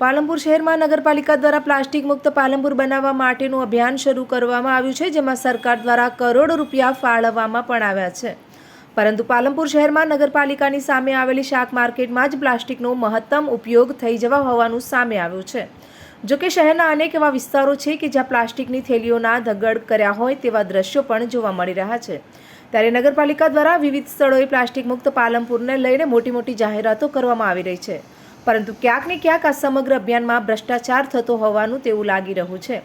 પાલનપુર શહેરમાં નગરપાલિકા દ્વારા પ્લાસ્ટિક મુક્ત પાલનપુર બનાવવા માટેનું અભિયાન શરૂ કરવામાં આવ્યું છે, જેમાં સરકાર દ્વારા કરોડો રૂપિયા ફાળવવામાં પણ આવ્યા છે. પરંતુ પાલનપુર શહેરમાં નગરપાલિકાની સામે આવેલી શાક માર્કેટમાં જ પ્લાસ્ટિકનો મહત્તમ ઉપયોગ થઈ જવા હોવાનું સામે આવ્યું છે. જો કે શહેરના અનેક એવા વિસ્તારો છે કે જ્યાં પ્લાસ્ટિકની થેલીઓના ધગડ કર્યા હોય તેવા દ્રશ્યો પણ જોવા મળી રહ્યા છે. ત્યારે નગરપાલિકા દ્વારા વિવિધ સ્થળોએ પ્લાસ્ટિક મુક્ત પાલનપુરને લઈને મોટી મોટી જાહેરાતો કરવામાં આવી રહી છે. પરંતુ ક્યાંક ને ક્યાંક આ સમગ્ર અભિયાનમાં ભ્રષ્ટાચાર થતો હોવાનું તેવું લાગી રહ્યું છે.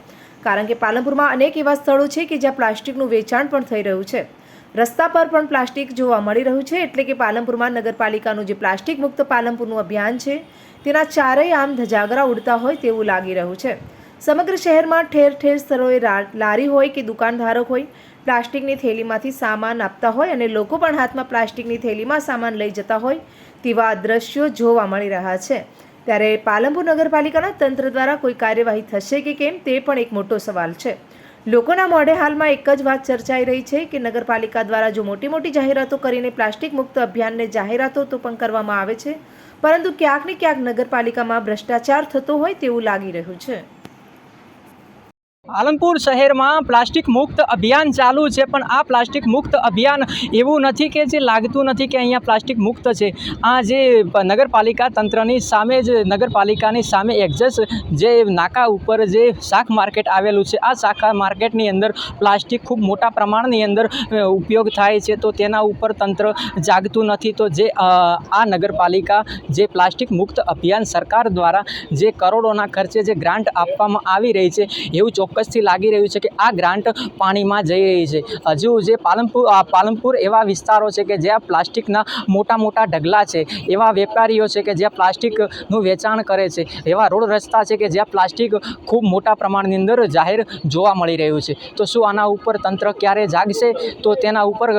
કારણ કે પાલનપુરમાં અનેક એવા સ્થળો છે કે જ્યાં પ્લાસ્ટિકનું વેચાણ પણ થઈ રહ્યું છે. રસ્તા પર પણ પ્લાસ્ટિક જોવા મળી રહ્યું છે એટલે કે પાલનપુરમાં નગરપાલિકાનું જે પ્લાસ્ટિક મુક્ત પાલનપુરનું અભિયાન છે, તેના ચારેય આમ ધજાગરા ઉડતા હોય તેવું લાગી રહ્યું છે. સમગ્ર શહેરમાં ઠેર ઠેર સ્થળોએ લારી હોય કે દુકાનધારક હોય, પ્લાસ્ટિકની થેલીમાંથી સામાન આપતા હોય અને લોકો પણ હાથમાં પ્લાસ્ટિકની થેલીમાં સામાન લઈ જતા હોય તેવા દ્રશ્યો જોવા મળી રહ્યા છે. ત્યારે પાલનપુર નગરપાલિકાના તંત્ર દ્વારા કોઈ કાર્યવાહી થશે કે કેમ તે પણ એક મોટો સવાલ છે. લોકોના મોઢે હાલમાં એક જ વાત ચર્ચાઈ રહી છે કે નગરપાલિકા દ્વારા જો મોટી મોટી જાહેરાતો કરીને પ્લાસ્ટિક મુક્ત અભિયાનને જાહેરાતો તો પણ કરવામાં આવે છે, પરંતુ ક્યાંક ને ક્યાંક નગરપાલિકામાં ભ્રષ્ટાચાર થતો હોય તેવું લાગી રહ્યું છે. પાલનપુર શહેરમાં પ્લાસ્ટિક મુક્ત અભિયાન ચાલુ છે, પણ આ પ્લાસ્ટિક મુક્ત અભિયાન એવું નથી કે જે લાગતું નથી કે અહીંયા પ્લાસ્ટિક મુક્ત છે. આ જે નગરપાલિકા તંત્રની સામે જ નગરપાલિકાની સામે એક્ઝેસ જે નાકા ઉપર જે શાક માર્કેટ આવેલું છે, આ શાખા માર્કેટની અંદર પ્લાસ્ટિક ખૂબ મોટા પ્રમાણની અંદર ઉપયોગ થાય છે. તો તેના ઉપર તંત્ર જાગતું નથી. તો જે આ નગરપાલિકા જે પ્લાસ્ટિક મુક્ત અભિયાન સરકાર દ્વારા જે કરોડોના ખર્ચે જે ગ્રાન્ટ આપવામાં આવી રહી છે, એવું ચોક્કસથી લાગી રહ્યું છે કે આ ગ્રાન્ટ પાણીમાં જઈ રહી છે. હજુ જે પાલનપુર પાલનપુર એવા વિસ્તારો છે કે જ્યાં પ્લાસ્ટિકના મોટા મોટા ઢગલા છે, એવા વેપારીઓ છે કે જ્યાં પ્લાસ્ટિકનું વેચાણ કરે છે, એવા રોડ રસ્તા છે કે જ્યાં પ્લાસ્ટિક ખૂબ મોટા પ્રમાણની અંદર જાહેર જોવા મળી રહ્યું છે. તો શું આના ઉપર તંત્ર ક્યારે જાગશે? તો તેના ઉપર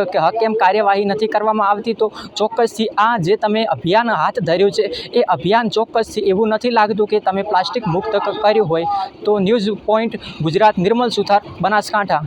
કેમ કાર્યવાહી નથી કરવામાં આવતી, તો ચોક્કસથી આ જે તમે અભિયાન હાથ ધર્યું છે, એ અભિયાન ચોક્કસથી એવું નથી લાગતું કે તમે પ્લાસ્ટિક મુક્ત કર્યું હોય. તો ન્યૂઝ પોઈન્ટ ગુજરાત નિર્મલ સુથાર બનાસકાંઠા.